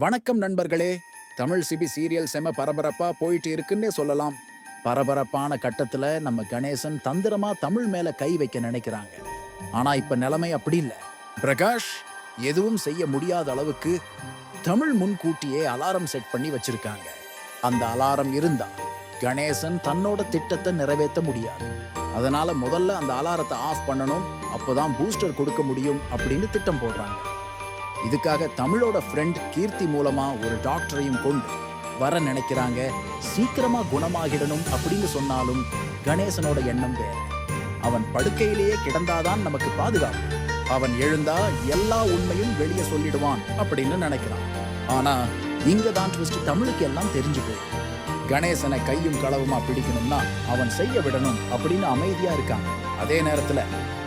வணக்கம் நண்பர்களே. Tamil CP serial செம பரபரப்பா போயிட்டு இருக்குன்னே சொல்லலாம். பரபரப்பான கட்டத்துல நம்ம கணேசன் தந்திரமா தமிழ் மேல கை வைக்க நினைக்கிறாங்க. ஆனா இப்ப நிலைமை அப்படி இல்லை. பிரகாஷ் எதுவும் செய்ய முடியாத அளவுக்கு தமிழ் முன்கூட்டியே அலாரம் செட் பண்ணி வச்சிருக்காங்க. அந்த அலாரம் இருந்தா கணேசன் தன்னோட திட்டத்தை நிறைவேற்ற முடியாது. அதனால முதல்ல அந்த அலாரத்தை ஆஃப் பண்ணணும் அப்போதான் பூஸ்டர் கொடுக்க முடியும் அப்படின்னு திட்டம் போடுறாங்க. இதுக்காக தமிழோட ஃப்ரெண்ட் கீர்த்தி மூலமா ஒரு டாக்டரையும் கொண்டு வர நினைக்கிறாங்க. சீக்கிரமா குணமாகிடணும் அப்படின்னு சொன்னாலும் கணேசனோட எண்ணம் வேற. அவன் படுக்கையிலேயே கிடந்தாதான் நமக்கு பாதுகாப்பு. அவன் எழுந்தா எல்லா உண்மையும் வெளியே சொல்லிடுவான் அப்படின்னு நினைக்கிறான். ஆனா இங்க தான் ட்விஸ்ட் தமிழுக்கு எல்லாம் தெரிஞ்சு போயிடும் கணேசனை கையும் களவுமா பிடிக்கணும்னா அவன் செய்ய விடணும் அப்படின்னு அமைதியா இருக்காங்க அதே நேரத்துல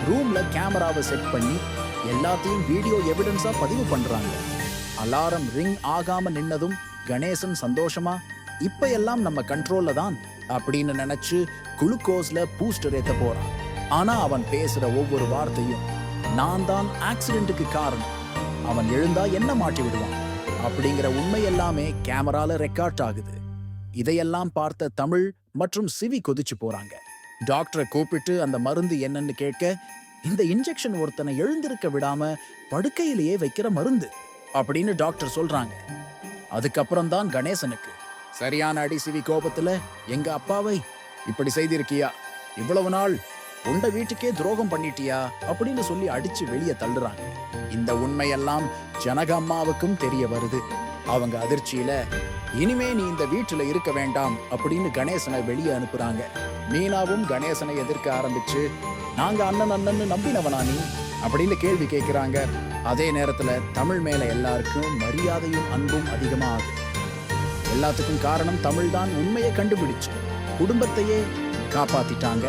ரூம்ல கேமராவை செட் பண்ணி எல்லாத்தையும் வீடியோ எவிடன்ஸா பதிவு பண்றாங்க. அலாரம் ரிங் ஆகாம நின்னதும் கணேசன் சந்தோஷமா இப்ப எல்லாம் நம்ம கண்ட்ரோல்ல தான் அப்படின்னு நினைச்சு குளுக்கோஸ்ல பூஸ்டர் ஏத்த போறான். ஆனா அவன் பேசுற ஒவ்வொரு வார்த்தையும் நான் தான் ஆக்சிடென்ட்டுக்கு காரணம். அவன் எழுந்தா என்ன மாட்டி விடுவான்? அப்படிங்கிற உண்மை எல்லாமே கேமரால ரெக்கார்ட் ஆகுது. இதையெல்லாம் பார்த்த தமிழ் மற்றும் சிவி கொதிச்சு போறாங்க. டாக்டரை கூப்பிட்டு அந்த மருந்து என்னன்னு கேட்க இந்த இன்ஜெக்ஷன் ஒருத்தனை எழுந்திருக்க விடாம படுக்கையிலேயே வைக்கிற மருந்து அப்படின்னு டாக்டர் சொல்றாங்க. அதுக்கப்புறம் தான் கணேசனுக்கு சரியான அடி சிவி கோபத்துல எங்க அப்பாவை இப்படி செய்திருக்கியா? இவ்வளவு நாள் உண்ட வீட்டுக்கே துரோகம் பண்ணிட்டியா? அப்படின்னு சொல்லி அடிச்சு வெளியே தள்ளுறாங்க. இந்த உண்மையெல்லாம் ஜனக அம்மாவுக்கும் தெரிய வருது. அவங்க அதிர்ச்சியில இனிமே நீ இந்த வீட்டுல இருக்க வேண்டாம் அப்படின்னு கணேசனை வெளியே அனுப்புறாங்க. மீனாவும் கணேசனை எதிர்க்க ஆரம்பிச்சு நாங்க அண்ணன் அண்ணன்னு நம்பினவனா நீ? அப்படின்னு கேள்வி கேட்கிறாங்க அதே நேரத்துல தமிழ் மேல எல்லாருக்கும் மரியாதையும் அன்பும் அதிகமா ஆகுது எல்லாத்துக்கும் காரணம் தமிழ் தான் உண்மையை கண்டுபிடிச்சு குடும்பத்தையே காப்பாத்திட்டாங்க.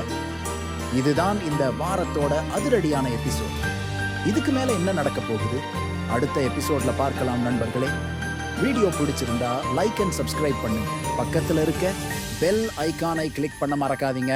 இதுதான் இந்த வாரத்தோட அதிரடியான எபிசோட். இதுக்கு மேல என்ன நடக்க போகுது? அடுத்த எபிசோட்ல பார்க்கலாம் நண்பர்களே. வீடியோ பிடிச்சிருந்தா லைக் அண்ட் சப்ஸ்கிரைப் பண்ணுங்க. பக்கத்துல இருக்க பெல் ஐகானை கிளிக் பண்ண மறக்காதீங்க.